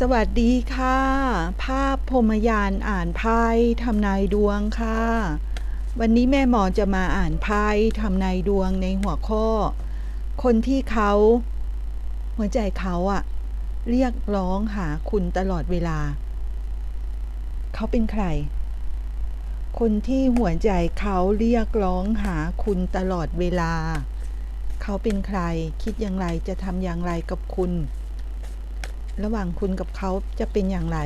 สวัสดีค่ะ ภาพพรมยานอ่านไพ่ทำนายดวงค่ะ วันนี้แม่หมอจะมาอ่านไพ่ทำนายดวงในหัวข้อ คนที่เขาหัวใจเขาอะเรียกร้องหาคุณตลอดเวลา เขาเป็นใคร คนที่หัวใจเขาเรียกร้องหาคุณตลอดเวลา เขาเป็นใครคิดอย่างไรจะทำอย่างไรกับคุณ ระหว่างคุณกับเขาจะเป็นอย่างไร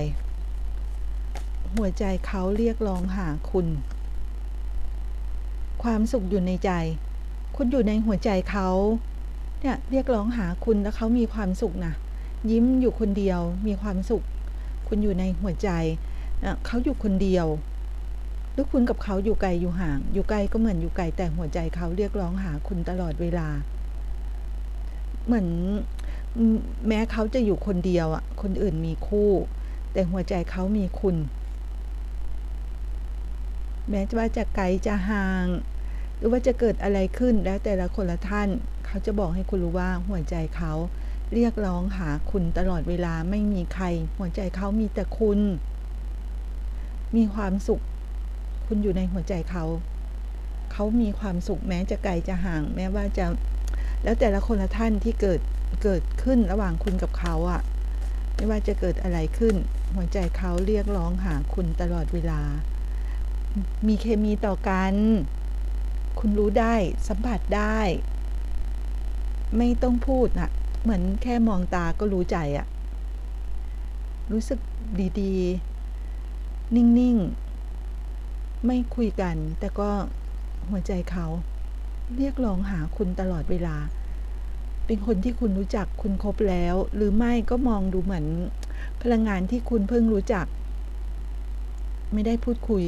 หัวใจเขาเรียกร้องหาคุณ ความสุขอยู่ในใจ คุณอยู่ในหัวใจเขาเนี่ยเรียกร้องหาคุณแล้วเขามีความสุขนะยิ้มอยู่คนเดียวมีความสุข คุณอยู่ในหัวใจนะเขาอยู่คนเดียวหรือคุณกับเขาอยู่ไกลอยู่ห่าง อยู่ไกลก็เหมือนอยู่ไกลแต่หัวใจเขาเรียกร้องหาคุณตลอดเวลา เหมือน แม้เขาจะอยู่คนเดียวอะ คนอื่นมีคู่ แต่หัวใจเขามีคุณ แม้ว่าจะไกลจะห่าง หรือว่าจะเกิดอะไรขึ้นแล้วแต่ละคนละท่าน เขาจะบอกให้คุณรู้ว่าหัวใจเขาเรียกร้องหาคุณตลอดเวลาไม่มีใคร หัวใจเขามีแต่คุณ มีความสุข คุณอยู่ในหัวใจเขา เขามีความสุขแม้จะไกลจะห่าง แม้ว่าจะ แล้วแต่ละคนละท่านที่เกิด เกิดขึ้นระหว่างคุณกับเขาอะ่ะไม่ว่าจะเกิดอะไรขึ้น หัวใจเขาเรียกร้องหาคุณตลอดเวลา มีเคมีต่อกัน คุณรู้ได้สัมผัสได้ ไม่ต้องพูดน่ะเหมือนแค่มองตาก็รู้ใจอะรู้สึกดีๆ นิ่งๆ ไม่คุยกัน แต่ก็หัวใจเขาเรียกร้องหาคุณตลอดเวลา เป็นคนที่คุณรู้จักคุณคบแล้ว หรือไม่ก็มองดูเหมือน พลังงานที่คุณเพิ่งรู้จัก ไม่ได้พูดคุย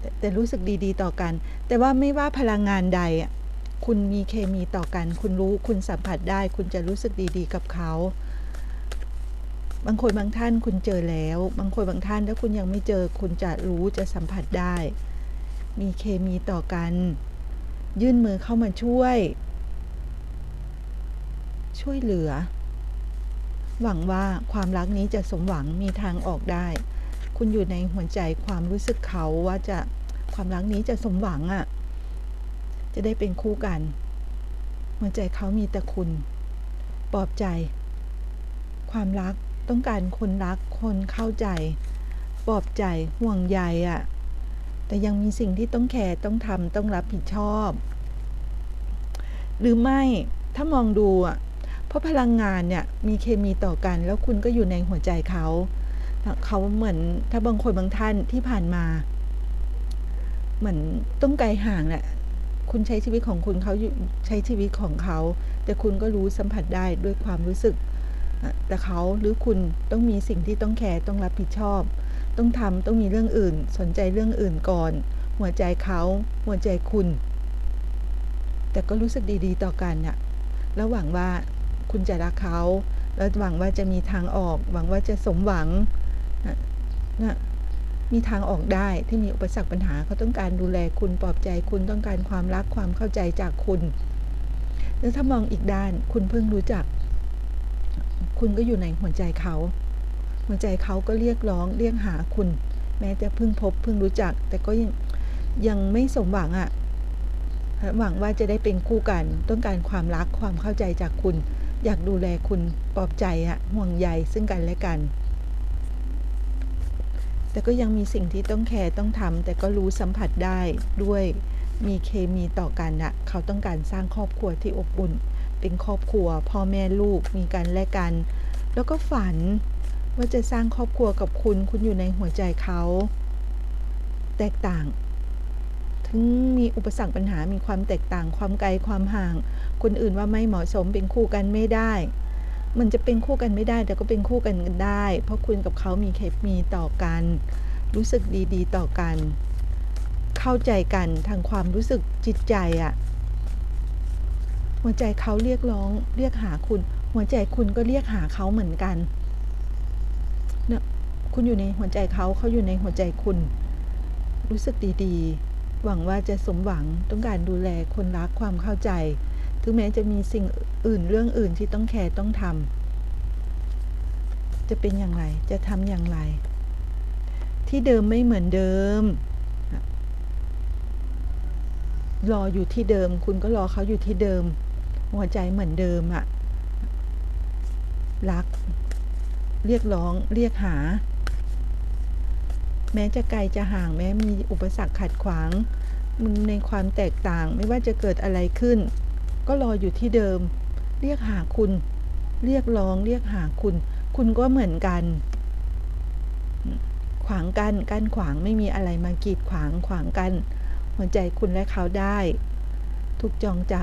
แต่แต่รู้สึกดีๆ ต่อกัน แต่ว่าไม่ว่าพลังงานใดคุณมีเคมีต่อกัน คุณรู้คุณสัมผัสได้ คุณจะรู้สึกดีๆ กับเขา บางคนบางท่านคุณเจอแล้ว บางคนบางท่านถ้าคุณยังไม่เจอ คุณจะรู้จะสัมผัสได้ มีเคมีต่อกัน ยื่นมือเข้ามาช่วย ช่วยเหลือ หวังว่าความรักนี้จะสมหวังมีทางออกได้ คุณอยู่ในหัวใจความรู้สึกเขาว่าจะความรักนี้จะสมหวังอะ่ะ จะได้เป็นคู่กัน หัวใจเขามีแต่คุณ ปลอบใจ ความรักต้องการคนรักคนเข้าใจ ปลอบใจห่วงใยอะ่ะ แต่ยังมีสิ่งที่ต้องแคร์ต้องทำต้องรับผิดชอบ หรือไม่ถ้ามองดูอะ ราะพลังงานเนี่ยมีเคมีต่อกัน แล้วคุณก็อยู่ในหัวใจเขาเขาเหมือนถ้าบางคนบางท่านที่ผ่านมา เหมือนต้องไกลห่างแหละคุณใช้ชีวิตของคุณเขาใช้ชีวิตของเขา แต่คุณก็รู้สัมผัสได้ด้วยความรู้สึก แต่เขาหรือคุณต้องมีสิ่งที่ต้องแคร์ต้องรับผิดชอบ ต้องทำต้องมีเรื่องอื่น สนใจเรื่องอื่นก่อน หัวใจเขาหัวใจคุณ แต่ก็รู้สึกดีๆ ต่อกันน่ะแล้วหวังว่า คุณจะรักเขา แล้วหวังว่าจะมีทางออก หวังว่าจะสมหวังนะนะมีทางออกได้ที่มีอุปสรรคปัญหาเขาต้องการดูแลคุณปลอบใจคุณต้องการความรักความเข้าใจจากคุณ แล้วถ้ามองอีกด้านคุณเพิ่งรู้จัก คุณก็อยู่ในหัวใจเขา หัวใจเขาก็เรียกร้องเรียกหาคุณ แม้จะเพิ่งพบเพิ่งรู้จัก แต่ก็ยังยังไม่สมหวังอะ่ะหวังว่าจะได้เป็นคู่กัน ต้องการความรักความเข้าใจจากคุณ อยากดูแลคุณปลอบใจอะห่วงใยซึ่งกันและกัน แต่ก็ยังมีสิ่งที่ต้องแคร์ต้องทำแต่ก็รู้สัมผัสได้ด้วยมีเคมีต่อกันอะเขาต้องการสร้างครอบครัวที่อบอุ่น เป็นครอบครัว พ่อแม่ลูกมีกันและกัน แล้วก็ฝันว่าจะสร้างครอบครัวกับคุณ คุณอยู่ในหัวใจเขา แตกต่างถึง มีอุปสรรคปัญหา มีความแตกต่าง ความไกล ความห่าง คนอื่นว่าไม่เหมาะสม เป็นคู่กันไม่ได้ มันจะเป็นคู่กันไม่ได้ แต่ก็เป็นคู่กันได้ เพราะคุณกับเขามีเคมีต่อกัน รู้สึกดีๆ ต่อกัน เข้าใจกันทางความรู้สึกจิตใจอะหัวใจเขาเรียกร้อง เรียกหาคุณ หัวใจคุณก็เรียกหาเขาเหมือนกันเนี่ยคุณอยู่ในหัวใจเขา เขาอยู่ในหัวใจคุณ รู้สึกดีๆ หวังว่าจะสมหวังต้องการดูแลคนรักความเข้าใจ ถึงแม้จะมีสิ่งอื่นเรื่องอื่นที่ต้องแคร์ต้องทจะเป็นอย่างไร จะทำอย่างไร ที่เดิมไม่เหมือนเดิม รออยู่ที่เดิม คุณก็รอเขาอยู่ที่เดิม หัวใจเหมือนเดิมอะรัก เรียกร้อง เรียกหา แม้จะไกลจะห่างแม้มีอุปสรรคขัดขวางในความแตกต่างไม่ว่าจะเกิดอะไรขึ้น ก็รออยู่ที่เดิม เรียกหาคุณ เรียกร้องเรียกหาคุณ คุณก็เหมือนกัน ขวางกันกันขวางไม่มีอะไรมากีดขวางขวางกัน หัวใจคุณและเขาได้ ทุกจองจ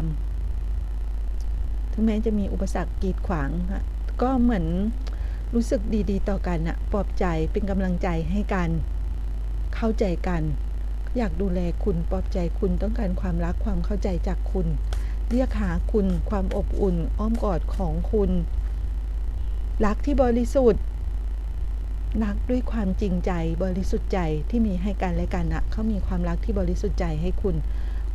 ำถึงแม้จะมีอุปสรรคกีดขวางก็เหมือนรู้สึกดีๆ ต่อกันอะปลอบใจเป็นกำลังใจให้กัน เข้าใจกัน อยากดูแลคุณปลอบใจคุณต้องการความรักความเข้าใจจากคุณ เรียกหาคุณความอบอุ่น อ้อมกอดของคุณ รักที่บริสุทธิ์รักด้วยความจริงใจบริสุทธิ์ใจที่มีให้กันและกันอะเขามีความรักที่บริสุทธิ์ใจให้คุณ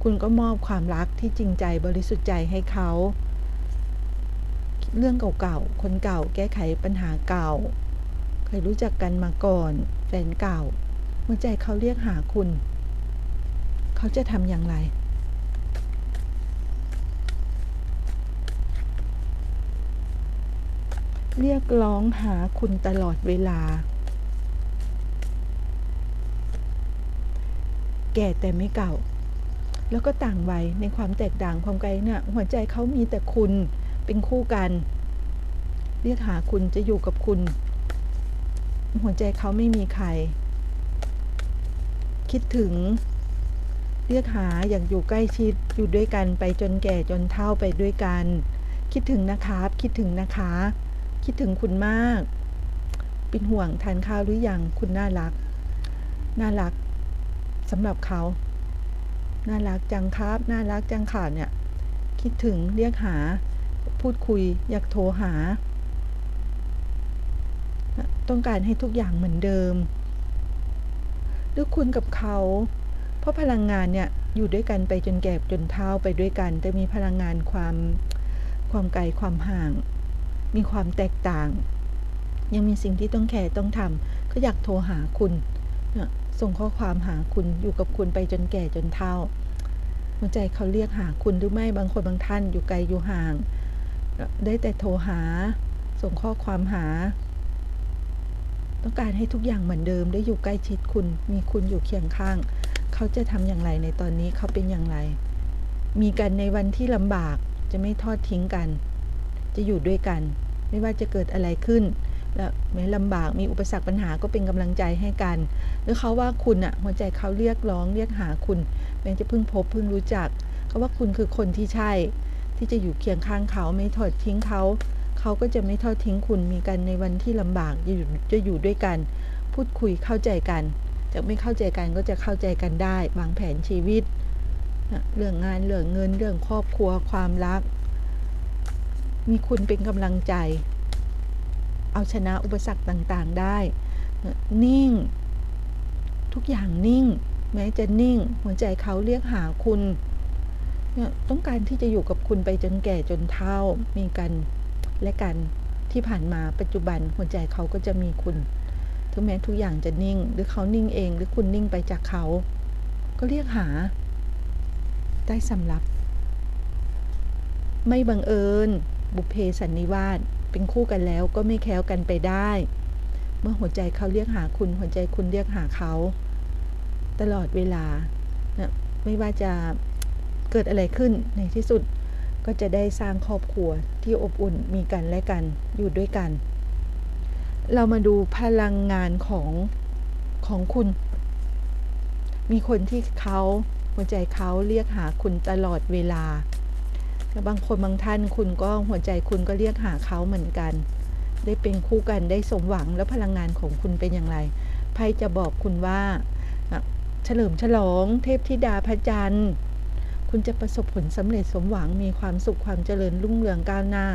คุณก็มอบความรักที่จริงใจบริสุทธิ์ใจให้เขา เรื่องเก่าๆ คนเก่า แก้ไขปัญหาเก่า เคยรู้จักกันมาก่อน แฟนเก่า เมื่อใจเขาเรียกหาคุณ เขาจะทำอย่างไร เรียกร้องหาคุณตลอดเวลา แก่แต่ไม่เก่า แล้วก็ต่างวัยในความแตกต่างความไกลเนี่ยหัวใจเขามีแต่คุณเป็นคู่กัน เรียกหาคุณจะอยู่กับคุณ หัวใจเขาไม่มีใคร คิดถึง เรียกหาอยากอยู่ใกล้ชิดอยู่ด้วยกันไปจนแก่จนเฒ่าไปด้วยกัน คิดถึงนะครับ คิดถึงนะคะ คิดถึงคุณมาก เป็นห่วงทานข้าวหรือยังคุณน่ารัก น่ารักสำหรับเขา น่ารักจังครับ น่ารักจังค่ะเนี่ย คิดถึงเรียกหา พูดคุย อยากโทรหา ต้องการให้ทุกอย่างเหมือนเดิม หรือคุณกับเขา เพราะพลังงานเนี่ยอยู่ด้วยกันไปจนแก่จนเฒ่าไปด้วยกัน แต่มีพลังงานความความไกลความห่าง มีความแตกต่าง ยังมีสิ่งที่ต้องแคร์ต้องทำก็อยากโทรหาคุณส่งข้อความหาคุณอยู่กับคุณไปจนแก่จนเฒ่าหัวใจเขาเรียกหาคุณหรือไม่บางคนบางท่านอยู่ไกลอยู่ห่าง ได้แต่โทรหา ส่งข้อความหา ต้องการให้ทุกอย่างเหมือนเดิมได้อยู่ใกล้ชิดคุณ มีคุณอยู่เคียงข้าง เขาจะทำอย่างไรในตอนนี้เขาเป็นอย่างไร มีกันในวันที่ลำบากจะไม่ทอดทิ้งกัน จะอยู่ด้วยกัน ไม่ว่าจะเกิดอะไรขึ้น และแม้ลำบากมีอุปสรรคปัญหาก็เป็นกำลังใจให้กัน หรือเขาว่าคุณอะหัวใจเขาเรียกร้องเรียกหาคุณแม้จะเพิ่งพบเพิ่งรู้จักเขาว่าคุณคือคนที่ใช่ ที่จะอยู่เคียงข้างเขาไม่ทอดทิ้งเขา เขาก็จะไม่ทอดทิ้งคุณมีกันในวันที่ลำบากจะอยู่จะอยู่ด้วยกัน พูดคุยเข้าใจกัน จะไม่เข้าใจกันก็จะเข้าใจกันได้วางแผนชีวิตเรื่องงานเรื่องเงินเรื่องครอบครัวความรัก มีคุณเป็นกำลังใจ เอาชนะอุปสรรคต่างๆได้นิ่ง ทุกอย่างนิ่ง แม้จะนิ่ง หัวใจเขาเรียกหาคุณต้องการที่จะอยู่กับคุณไปจนแก่จนเฒ่ามีกัน และกันที่ผ่านมาปัจจุบันหัวใจเขาก็จะมีคุณ ถึงแม้ทุกอย่างจะนิ่ง หรือเขานิ่งเองหรือคุณนิ่งไปจากเขา ก็เรียกหาได้สำรับ ไม่บังเอิญ บุพเพสันนิวาสเป็นคู่กันแล้วก็ไม่แค้วกันไปได้ เมื่อหัวใจเขาเรียกหาคุณ หัวใจคุณเรียกหาเขา ตลอดเวลานะไม่ว่าจะเกิดอะไรขึ้นในที่สุด ก็จะได้สร้างครอบครัวที่อบอุ่นมีกันและกันอยู่ด้วยกัน เรามาดูพลังงานของของคุณ มีคนที่เขาหัวใจเขาเรียกหาคุณตลอดเวลาแล้วบางคนบางท่านคุณก็หัวใจคุณก็เรียกหาเขาเหมือนกัน ได้เป็นคู่กันได้สมหวังแล้วพลังงานของคุณเป็นอย่างไรไพ่จะบอกคุณว่า เฉลิมฉลองเทพธิดาพระจันทร์ คุณจะประสบผลสำเร็จสมหวังมีความสุขความเจริญรุ่งเรืองก้าวหน้า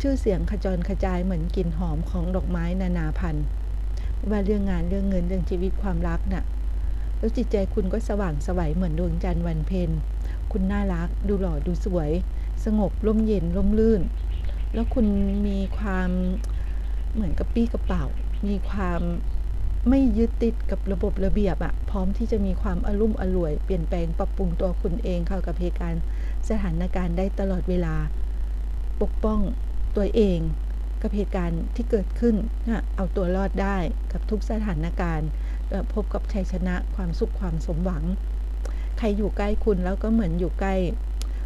ชื่อเสียงขจรกระจายเหมือนกลิ่นหอมของดอกไม้นานาพันธุ์ว่าเรื่องงานเรื่องเงินเรื่องชีวิตความรักนะ่ะแล้วจิตใจคุณก็สว่างสวัยเหมือนดวงจันทร์วันเพ็ญคุณน่ารัก ดูหล่อดูสวย สงบร่มเย็นร่มลื่น แล้วคุณมีความเหมือนกระปี้กระเป๋า มีความ ไม่ยึดติดกับระบบระเบียบอะพร้อมที่จะมีความอารมุ่มอร่วย เปลี่ยนแปลงปรับปรุงตัวคุณเองเข้ากับเหตุการณ์สถานการณ์ได้ตลอดเวลา ปกป้องตัวเองกับเหตุการณ์ที่เกิดขึ้นนะเอาตัวรอดได้กับทุกสถานการณ์ พบกับชัยชนะความสุขความสมหวัง ใครอยู่ใกล้คุณแล้วก็เหมือนอยู่ใกล้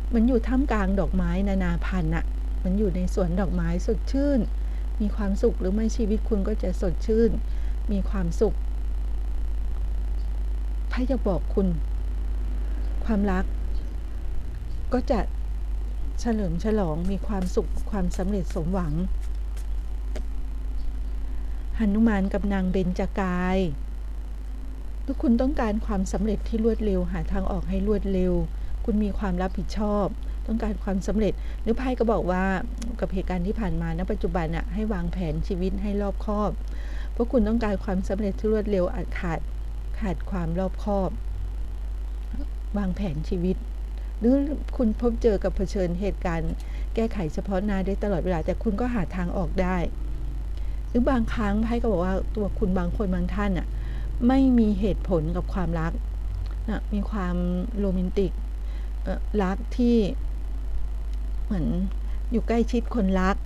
เหมันอยู่ท่ามกลางดอกไม้นานาพันธุ์อะมันอยู่ในสวนดอกไม้สดชื่น มีความสุขหรือไม่ชีวิตคุณก็จะสดชื่น มีความสุขไพ่จะบอกคุณ ความรัก ก็จะเฉลิมฉลองมีความสุขความสำเร็จสมหวังหนุมานกับนางเบญจากายทุกคุณต้องการความสำเร็จที่รวดเร็ว หาทางออกให้รวดเร็ว คุณมีความรับผิดชอบ ต้องการความสำเร็จหรือไพ่ก็บอกว่ากับเหตุการณ์ที่ผ่านมาณปัจจุบันน่ะให้วางแผนชีวิตให้รอบคอบ พราะคุณต้องการความสำเร็จที่รวดเร็วอาจขาดขาดความรอบคอบ วางแผนชีวิต หรือคุณพบเจอกับเผชิญเหตุการณ์ แก้ไขเฉพาะหน้าได้ตลอดเวลา แต่คุณก็หาทางออกได้ หรือบางครั้งไพ่ก็บอกว่าตัวคุณบางคนบางท่านอะไม่มีเหตุผลกับความรักนะมีความโรแมนติกรักที่เหมือนอยู่ใกล้ชิดคนรัก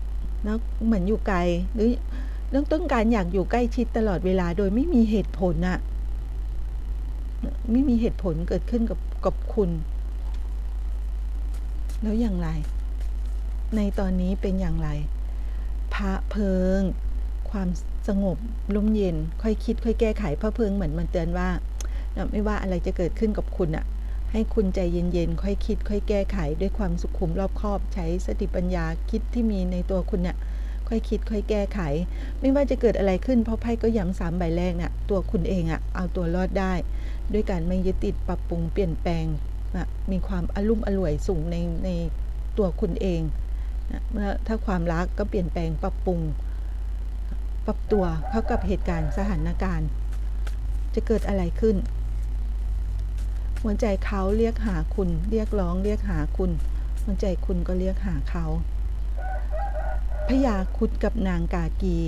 แล้วเหมือนอยู่ไกลหรือ เรื่องต้องการอยากอยู่ใกล้ชิดตลอดเวลาโดยไม่มีเหตุผลอะไม่มีเหตุผลเกิดขึ้นกับกับคุณ แล้วอย่างไร ในตอนนี้เป็นอย่างไร พระเพิง ความสงบร่มเย็น ค่อยคิด ค่อยแก้ไขพระเพิงเหมือนมันเตือนว่า ไม่ว่าอะไรจะเกิดขึ้นกับคุณอะให้คุณใจเย็นๆ ค่อยคิด ค่อยแก้ไข ด้วยความสุขุมรอบคอบ ใช้สติปัญญาคิดที่มีในตัวคุณเนี่ย ค่อยคิด ค่อยแก้ไข ไม่ว่าจะเกิดอะไรขึ้นเพราะไพ่ก็ย้ำสามใบแรกเนี่ยตัวคุณเองอะเอาตัวรอดได้ ด้วยการไม่ยึดติดปรับปรุงเปลี่ยนแปลงนะมีความอารมุ่มอร่วยสูงในในตัวคุณเองนะเมื่อถ้าความรักก็เปลี่ยนแปลงปรับปรุง ปรับตัวเข้ากับเหตุการณ์สถานการณ์ จะเกิดอะไรขึ้น หัวใจเขาเรียกหาคุณ เรียกร้องเรียกหาคุณหัวใจคุณก็เรียกหาเขา พญาคุดกับนางกากี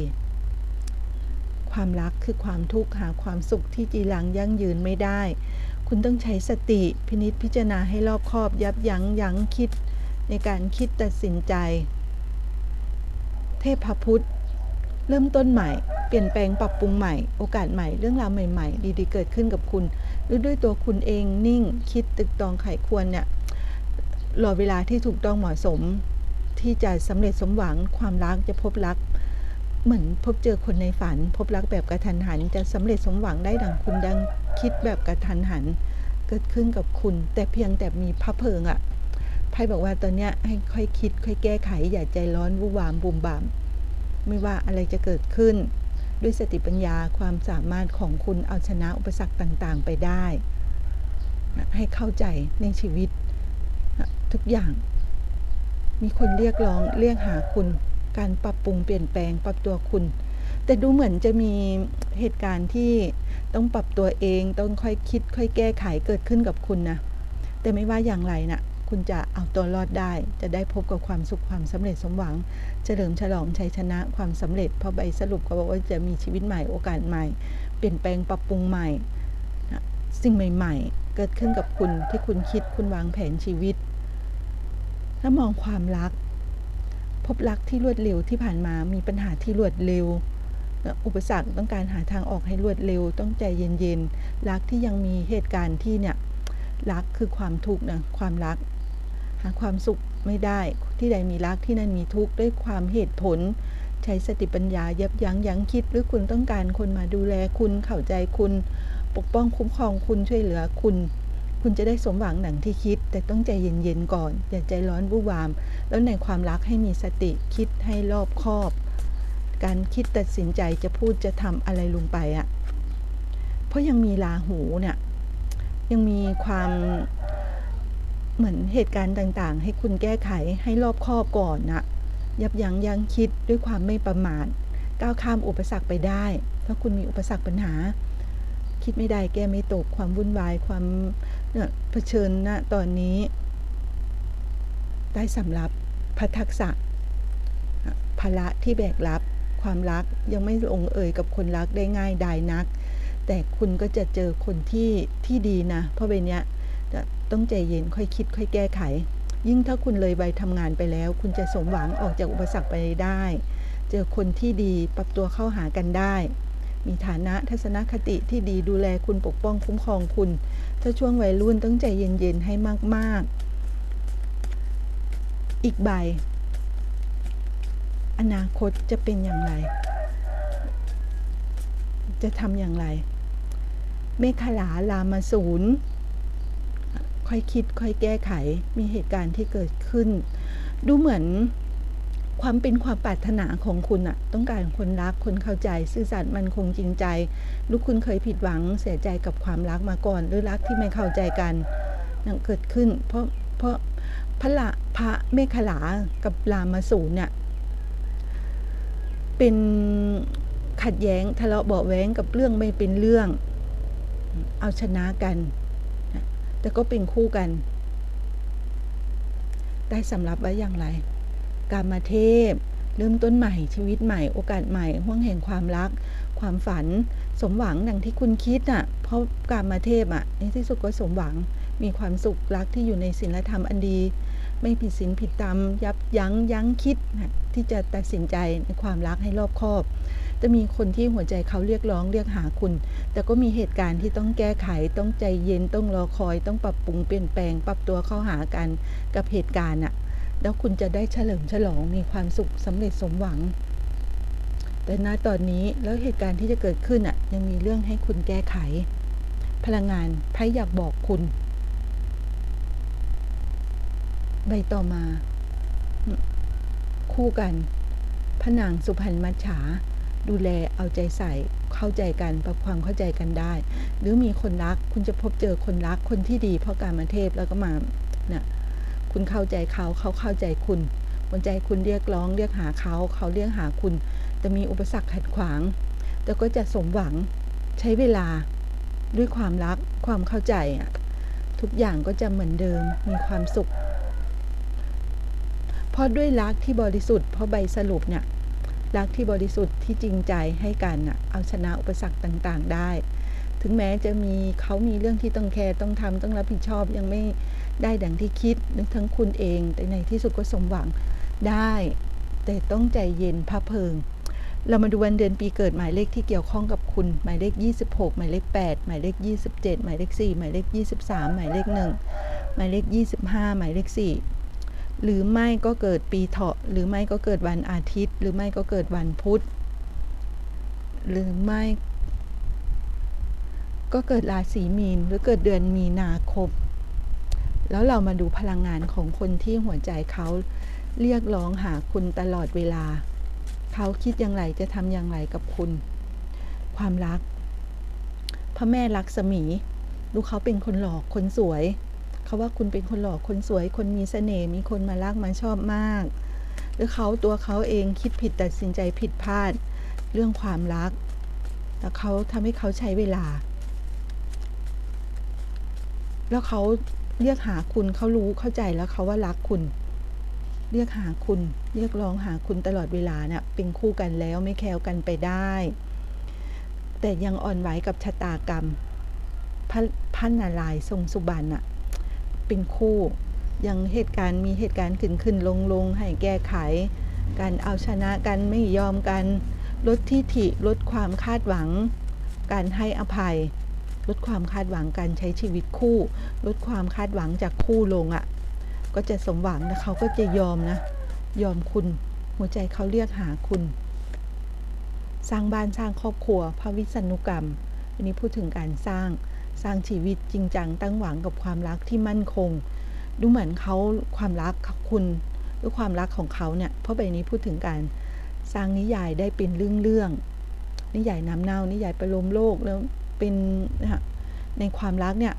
ความรักคือความทุกข์หาความสุขที่จีรังยั่งยืนไม่ได้ คุณต้องใช้สติพินิษพิจารณาให้รอบคอบยับยั้งยั้งคิดในการคิดตัดสินใจ เทพพุทธ เริ่มต้นใหม่ เปลี่ยนแปลงปรับปรุงใหม่ โอกาสใหม่ เรื่องราวใหม่ ๆ ดีๆ เกิดขึ้นกับคุณ หรือด้วยตัวคุณเองนิ่ง คิดตึกตองไขควรเนี่ย รอเวลาที่ถูกต้องเหมาะสม ที่จะสำเร็จสมหวังความรักจะพบรัก เหมือนพบเจอคนในฝัน พบรักแบบกระทันหัน จะสำเร็จสมหวังได้ดังคุณดังคิดแบบกระทันหัน เกิดขึ้นกับคุณ แต่เพียงแต่มีพระเพลิงอะไพ่บอกว่าตอนเนี้ยให้ค่อยคิด ค่อยแก้ไข อย่าใจร้อนวู่วามบุมบาม ไม่ว่าอะไรจะเกิดขึ้น ด้วยสติปัญญาความสามารถของคุณเอาชนะอุปสรรคต่างๆ ไปได้ ให้เข้าใจในชีวิตทุกอย่าง มีคนเรียกร้องเรียกหาคุณ การปรับปรุงเปลี่ยนแปลงปรับตัวคุณ แต่ดูเหมือนจะมีเหตุการณ์ที่ต้องปรับตัวเองต้องค่อยคิด ค่อยแก้ไขเกิดขึ้นกับคุณนะแต่ไม่ว่าอย่างไรนะคุณจะเอาตัวรอดได้ จะได้พบกับความสุขความสำเร็จสมหวัง เฉลิมฉลองชัยชนะความสำเร็จเพราะใบสรุปก็บอกว่าจะมีชีวิตใหม่โอกาสใหม่ เปลี่ยนแปลงปรับปรุงใหม่ สิ่งใหม่ ๆ เกิดขึ้นกับคุณที่คุณคิดคุณวางแผนชีวิต ถ้ามองความรัก พบรักที่รวดเร็วที่ผ่านมามีปัญหาที่รวดเร็ว อุปสรรคต้องการหาทางออกให้รวดเร็ว ต้องใจเย็นๆ รักที่ยังมีเหตุการณ์ที่เนี่ยรักคือความทุกข์นะความรัก หาความสุขไม่ได้ที่ใดมีรักที่นั่นมีทุกข์ด้วยความเหตุผล ใช้สติปัญญายับยั้งยั้งคิด หรือคุณต้องการคนมาดูแลคุณเข้าใจคุณ ปกป้องคุ้มครองคุณช่วยเหลือคุณ คุณจะได้สมหวังดังที่คิด แต่ต้องใจเย็นๆก่อน อย่าใจร้อนวู่วาม แล้วในความรักให้มีสติคิดให้รอบคอบ การคิดตัดสินใจจะพูดจะทำอะไรลงไปอะ่ะ เพราะยังมีลาหูเนี่ยยังมีความเหมือนเหตุการณ์ต่างๆ ให้คุณแก้ไขให้รอบคอบก่อนนะยับยั้งยั้งคิดด้วยความไม่ประมาทก้าวข้ามอุปสรรคไปได้ ถ้าคุณมีอุปสรรคปัญหา คิดไม่ได้แก้ไม่ตกความวุ่นวายความ เนี่ยเผชิญณตอนนี้ ได้สำรับพระทักษะภาระที่แบกรับความรักยังไม่ลงเอยกับคนรักได้ง่ายดายนัก แต่คุณก็จะเจอคนที่ที่ดีนะ เพราะเบนเนี้ยต้องใจเย็นค่อยคิด ค่อยแก้ไข ยิ่งถ้าคุณเลยใบทำงานไปแล้ว คุณจะสมหวังออกจากอุปสรรคไปได้ เจอคนที่ดีปรับตัวเข้าหากันได้ มีฐานะทัศนคติที่ดีดูแลคุณปกป้องคุ้มครองคุณ ถ้าช่วงวัยรุ่นต้องใจเย็นๆให้มากๆ อีกใบ อนาคตจะเป็นอย่างไร จะทำอย่างไร เมฆขลาลามาศูนย์ค่อยคิดค่อยแก้ไขมีเหตุการณ์ที่เกิดขึ้น ดูเหมือน ความเป็นความปรารถนาของคุณอะต้องการคนรักคนเข้าใจ ซื่อสัตย์มันคงจริงใจ ลูกคุณเคยผิดหวังเสียใจกับความรักมาก่อน หรือรักที่ไม่เข้าใจกันนั่นเกิดขึ้น เพราะเพราะพระละพระเมฆขลากับรามาสูรเนี่ยเป็นขัดแย้งทะเลาะเบาแว้งกับเรื่องไม่เป็นเรื่อง เอาชนะกัน แต่ก็เป็นคู่กัน ได้สำรับไว้อย่างไร การมเทพ เริ่มต้นใหม่ชีวิตใหม่โอกาสใหม่ห่วงแห่งความรัก ความฝัน สมหวังดังที่คุณคิดอะเพราะการมเทพอะในที่สุดก็สมหวังมีความสุขรักที่อยู่ในศีลธรรมอันดี ไม่ผิดศีลผิดธรรม ยับยั้งยั้งคิดนะที่จะตัดสินใจในความรักให้รอบคอบ จะมีคนที่หัวใจเขาเรียกร้องเรียกหาคุณ แต่ก็มีเหตุการณ์ที่ต้องแก้ไข ต้องใจเย็นต้องรอคอย ต้องปรับปรุงเปลี่ยนแปลง ปรับตัวเข้าหากันกับเหตุการณ์อะ แล้วคุณจะได้เฉลิมฉลองมีความสุขสำเร็จสมหวัง แต่ณตอนนี้แล้วเหตุการณ์ที่จะเกิดขึ้นอะยังมีเรื่องให้คุณแก้ไข พลังงานไพ่อยากบอกคุณ ใบต่อมา คู่กันพระนางสุพรรณมัจฉา ดูแลเอาใจใส่เข้าใจกันปรับความเข้าใจกันได้ หรือมีคนรักคุณจะพบเจอคนรักคนที่ดีเพราะการมาเทพแล้วก็มาเนี่ย คุณเข้าใจเขาเขาเข้าใจคุณหัวใจคุณเรียกร้องเรียกหาเขาเขาเรียกหาคุณ แต่มีอุปสรรคขัดขวาง แต่ก็จะสมหวังใช้เวลาด้วยความรักความเข้าใจอะทุกอย่างก็จะเหมือนเดิมมีความสุข เพราะด้วยรักที่บริสุทธิ์เพราะใบสรุปเนี่ยรักที่บริสุทธิ์ที่จริงใจให้กันน่ะเอาชนะอุปสรรคต่างๆได้ ถึงแม้จะมีเขามีเรื่องที่ต้องแคร์ต้องทำต้องรับผิดชอบยังไม่ ได้ดังที่คิดทั้งคุณเอง แต่ในที่สุดก็สมหวังได้ แต่ต้องใจเย็นพระเพิง เรามาดูวันเดือนปีเกิดหมายเลขที่เกี่ยวข้องกับคุณ หมายเลข 26 หมายเลข 8 หมายเลข 27 หมายเลข 4 หมายเลข 23 หมายเลข 1 หมายเลข 25 หมายเลข 4 หรือไม่ก็เกิดปีเถาะ หรือไม่ก็เกิดวันอาทิตย์ หรือไม่ก็เกิดวันพุธ หรือไม่ก็เกิดราศีมีน หรือเกิดเดือนมีนาคม แล้วเรามาดูพลังงานของคนที่หัวใจเขาเรียกร้องหาคุณตลอดเวลา เขาคิดอย่างไรจะทำอย่างไรกับคุณ ความรัก พระแม่ลักษมี ดูเขาเป็นคนหล่อคนสวย เขาว่าคุณเป็นคนหล่อคนสวย คนมีเสน่ห์มีคนมารักมาชอบมาก หรือเขาตัวเขาเองคิดผิดตัดสินใจผิดพลาด เรื่องความรัก แต่เขาทำให้เขาใช้เวลา แล้วเขา เรียกหาคุณเขารู้เข้าใจแล้วเขาว่ารักคุณ เรียกหาคุณ เรียกร้องหาคุณตลอดเวลาเนะ่ะเป็นคู่กันแล้วไม่แคล้วกันไปได้ แต่ยังอ่อนไหวกับชะตากรรมพระพันนารายทรงสุบรรณอะเป็นคู่ยังเหตุการณ์มีเหตุการณ์ขึ้นขึ้นลงลงให้แก้ไข การเอาชนะกันไม่ยอมกัน ลดทิฐิลดความคาดหวัง การให้อภัย ลดความคาดหวังการใช้ชีวิตคู่ ลดความคาดหวังจากคู่ลงอะ่ะ ก็จะสมหวังนะเขาก็จะยอมนะ ยอมคุณ หัวใจเขาเรียกหาคุณ สร้างบ้านสร้างครอบครัว พระวิษณุกรรมอันนี้พูดถึงการสร้าง สร้างชีวิตจริงจังตั้งหวังกับความรักที่มั่นคง ดูเหมือนเขาความรักของคุณหรือความรักของเขาเนี่ย เพราะใบนี้พูดถึงการสร้างนิยายได้เป็นเรื่องเรื่องนิยายน้ำเน่านิยายประโลมโลกแล้ว เป็นนะในความรักเนี่ย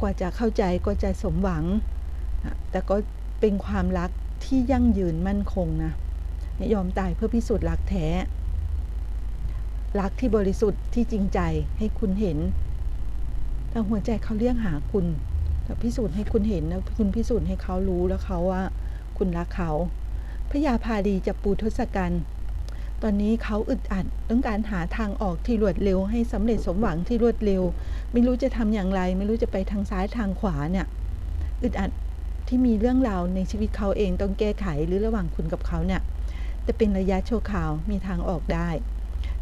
กว่าจะเข้าใจก็จะสมหวัง แต่ก็เป็นความรักที่ยั่งยืนมั่นคงนะยอมตายเพื่อพิสูจน์รักแท้ รักที่บริสุทธิ์ที่จริงใจให้คุณเห็นแต่หัวใจเขาเรียกหาคุณแต่พิสูจน์ให้คุณเห็นแล้วคุณพิสูจน์ให้เขารู้แล้วเขาว่า คุณรักเขาพระยาพาดีจะปูทศกัณฐ์ ตอนนี้เขาอึดอัดต้องการหาทางออกที่รวดเร็ว ให้สำเร็จสมหวังที่รวดเร็ว ไม่รู้จะทำอย่างไร ไม่รู้จะไปทางซ้ายทางขวาเนี่ยอึดอัดที่มีเรื่องราวในชีวิตเขาเองต้องแก้ไขหรือระหว่างคุณกับเขาเนี่ยแต่เป็นระยะชั่วคราวมีทางออกได้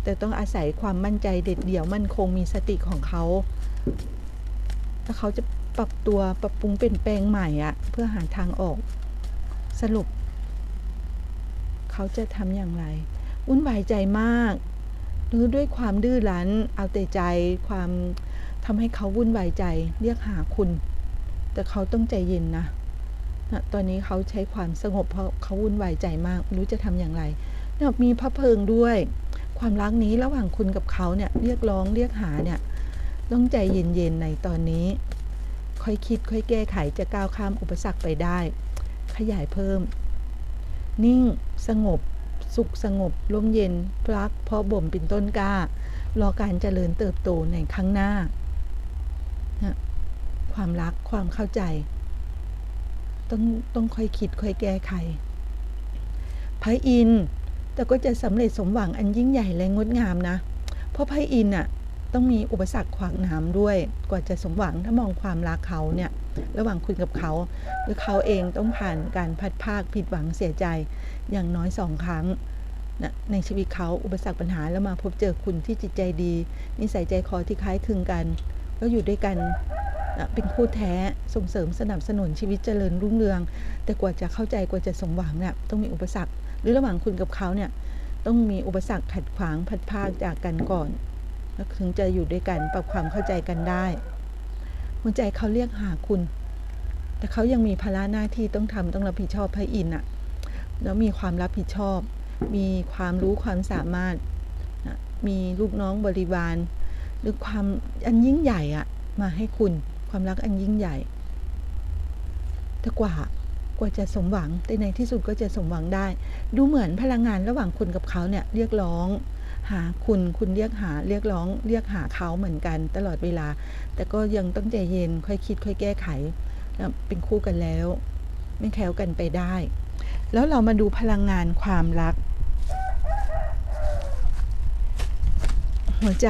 แต่ต้องอาศัยความมั่นใจเด็ดเดี่ยวมั่นคงมีสติของเขาแล้วเขาจะปรับตัวปรับปรุงเปลี่ยนแปลงใหม่อะเพื่อหาทางออกสรุป เขาจะทำอย่างไร วุ่นวายใจมากหรือด้วยความดื้อรั้น เอาแต่ใจ ความทำให้เขาวุ่นวายใจ เรียกหาคุณ แต่เขาต้องใจเย็นนะนะตอนนี้เขาใช้ความสงบเพราะเขาวุ่นวายใจมาก รู้จะทำอย่างไรเนี่ยมีพระเพลิงด้วย ความรักนี้ระหว่างคุณกับเขาเนี่ยเรียกร้องเรียกหาเนี่ย ต้องใจเย็นๆในตอนนี้ ค่อยคิดค่อยแก้ไขจะก้าวข้ามอุปสรรคไปได้ ขยายเพิ่ม นิ่งสงบ สุขสงบร่มเย็นรักเพราะบ่มเป็นต้นกล้ารอการเจริญเติบโตในข้างหน้านะความรักความเข้าใจ ต้องต้องค่อยคิดค่อยแก้ไข พระอินทร์แต่ก็จะสำเร็จสมหวังอันยิ่งใหญ่และงดงามนะ เพราะพระอินทร์อะ ต้องมีอุปสรรคขวางน้ำด้วย กว่าจะสมหวังถ้ามองความรักเขาเนี่ยระหว่างคุณกับเขาหรือเขาเองต้องผ่านการพัดภาคผิดหวังเสียใจอย่างน้อยสองครั้งนะในชีวิตเขาอุปสรรคปัญหาแล้วมาพบเจอคุณที่จิตใจดี นิสัยใจคอที่คล้ายคลึงกัน ก็อยู่ด้วยกันนะเป็นคู่แท้ส่งเสริมสนับสนุนชีวิตเจริญรุ่งเรือง แต่กว่าจะเข้าใจกว่าจะสมหวังเนี่ยต้องมีอุปสรรค หรือระหว่างคุณกับเขาเนี่ยต้องมีอุปสรรคขัดขวางพัดพากจากกันก่อน แล้วถึงจะอยู่ด้วยกันปรับความเข้าใจกันได้ หัวใจเขาเรียกหาคุณ แต่เขายังมีภาระหน้าที่ต้องทำต้องรับผิดชอบพระอินทร์อะแล้วมีความรับผิดชอบ มีความรู้ความสามารถนะมีลูกน้องบริวาร หรือความอันยิ่งใหญ่อะมาให้คุณความรักอันยิ่งใหญ่แต่กว่ากว่าจะสมหวังแต่ในที่สุดก็จะสมหวังได้ ดูเหมือนพลังงานระหว่างคุณกับเขาเนี่ยเรียกร้อง หาคุณคุณเรียกหาเรียกร้องเรียกหาเขาเหมือนกันตลอดเวลา แต่ก็ยังต้องใจเย็นค่อยคิดค่อยแก้ไข เป็นคู่กันแล้ว ไม่แคล้วกันไปได้ แล้วเรามาดูพลังงานความรัก หัวใจ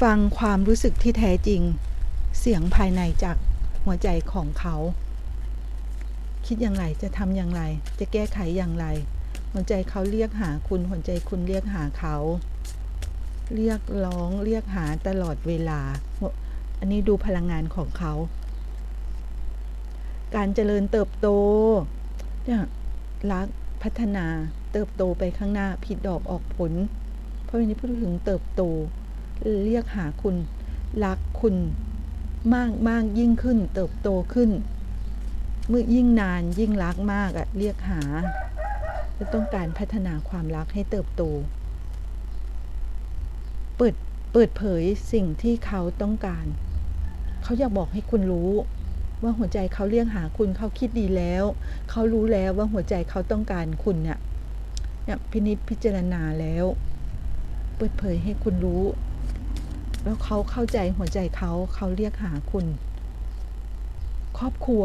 ฟังความรู้สึกที่แท้จริง เสียงภายในจากหัวใจของเขา คิดอย่างไรจะทำอย่างไร จะแก้ไขอย่างไร หัวใจเขาเรียกหาคุณ หัวใจคุณเรียกหาเขา เรียกร้องเรียกหาตลอดเวลา อันนี้ดูพลังงานของเขา การเจริญเติบโตเนี่ยรักพัฒนาเติบโตไปข้างหน้าผิดดอกออกผล เพราะวันนี้พูดถึงเติบโต เรียกหาคุณ รักคุณมากมากยิ่งขึ้น เติบโตขึ้น เมื่อยิ่งนานยิ่งรักมากอะเรียกหา จะต้องการพัฒนาความรักให้เติบโต เปิด เปิดเผยสิ่งที่เขาต้องการ เขาอยากบอกให้คุณรู้ ว่าหัวใจเขาเรียกหาคุณเขาคิดดีแล้ว เขารู้แล้วว่าหัวใจเขาต้องการคุณเนี่ยเนี่ยพินิจพิจารณาแล้ว เปิดเผยให้คุณรู้ แล้วเขาเข้าใจหัวใจเขาเขาเรียกหาคุณ ครอบครัว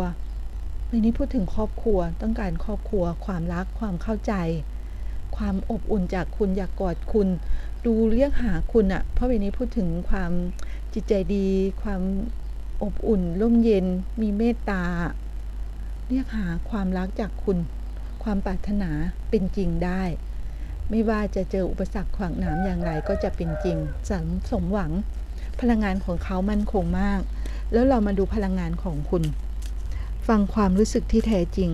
ในนี้พูดถึงครอบครัวต้องการครอบครัว ความรักความเข้าใจ ความอบอุ่นจากคุณอยากกอดคุณ ดูเรียกหาคุณอะ่ะ เพราะวันนี้พูดถึงความจิตใจดี ความอบอุ่นร่มเย็น มีเมตตา เรียกหาความรักจากคุณ ความปรารถนาเป็นจริงได้ ไม่ว่าจะเจออุปสรรคขวางหนามอย่างไรก็จะเป็นจริงสมสมหวัง พลังงานของเขามั่นคงมาก แล้วเรามาดูพลังงานของคุณ ฟังความรู้สึกที่แท้จริง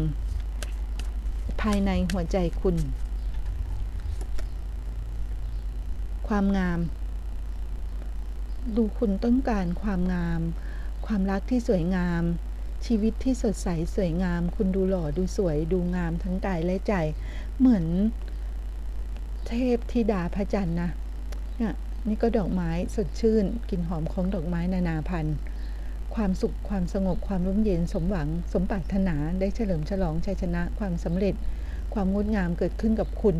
ภายในหัวใจคุณ ความงาม ดูคุณต้องการความงาม ความรักที่สวยงาม ชีวิตที่สดใสสวยงาม คุณดูหล่อดูสวยดูงามทั้งกายและใจ เหมือน เทพธิดาพระจันทร์นะเนี่ยนี่ก็ดอกไม้สดชื่นกลิ่นหอมของดอกไม้นานาพันธุ์ ความสุขความสงบความร่มเย็นสมหวัง สมปรารถนาได้เฉลิมฉลองชัยชนะความสำเร็จ ความงดงามเกิดขึ้นกับคุณ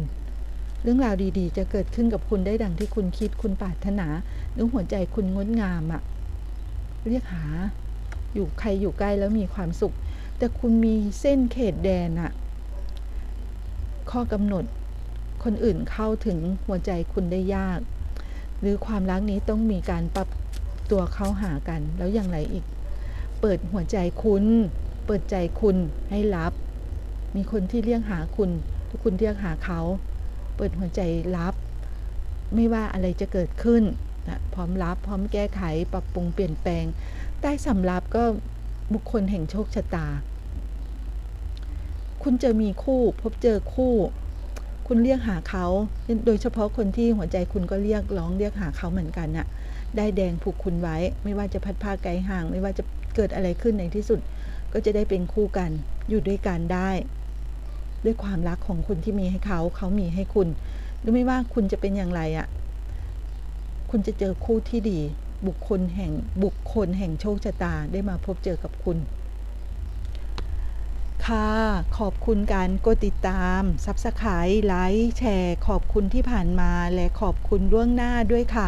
เรื่องราวดีๆ จะเกิดขึ้นกับคุณได้ดังที่คุณคิดคุณปรารถนาหรือหัวใจคุณงดงามอะเรียกหาอยู่ใครอยู่ใกล้แล้วมีความสุข แต่คุณมีเส้นเขตแดนอะข้อกำหนดคนอื่นเข้าถึงหัวใจคุณได้ยาก หรือความรักนี้ต้องมีการปรับ ตัวเข้าหากันแล้วอย่างไรอีก เปิดหัวใจคุณ เปิดใจคุณให้รับ มีคนที่เรียกหาคุณ ทุกคุณเรียกหาเขา เปิดหัวใจรับ ไม่ว่าอะไรจะเกิดขึ้นนะพร้อมรับ พร้อมแก้ไข ปรับปรุงเปลี่ยนแปลงได้สำรับก็บุคคลแห่งโชคชะตา คุณจะมีคู่พบเจอคู่คุณเรียกหาเขา โดยเฉพาะคนที่หัวใจคุณก็เรียกร้องเรียกหาเขาเหมือนกันน่ะ ได้แดงผูกคุณไว้ ไม่ว่าจะพัดผ้าไกลห่าง ไม่ว่าจะเกิดอะไรขึ้นในที่สุด ก็จะได้เป็นคู่กัน อยู่ด้วยกันได้ ด้วยความรักของคุณที่มีให้เขา เขามีให้คุณหรือไม่ว่าคุณจะเป็นอย่างไรอะ่ะ คุณจะเจอคู่ที่ดี บุคคลแห่งบุคคลแห่งโชคชะตาได้มาพบเจอกับคุณค่ะ ขอบคุณการกดติดตามซับสไครต์ไลค์แชร์ ขอบคุณที่ผ่านมาและขอบคุณล่วงหน้าด้วยค่ะ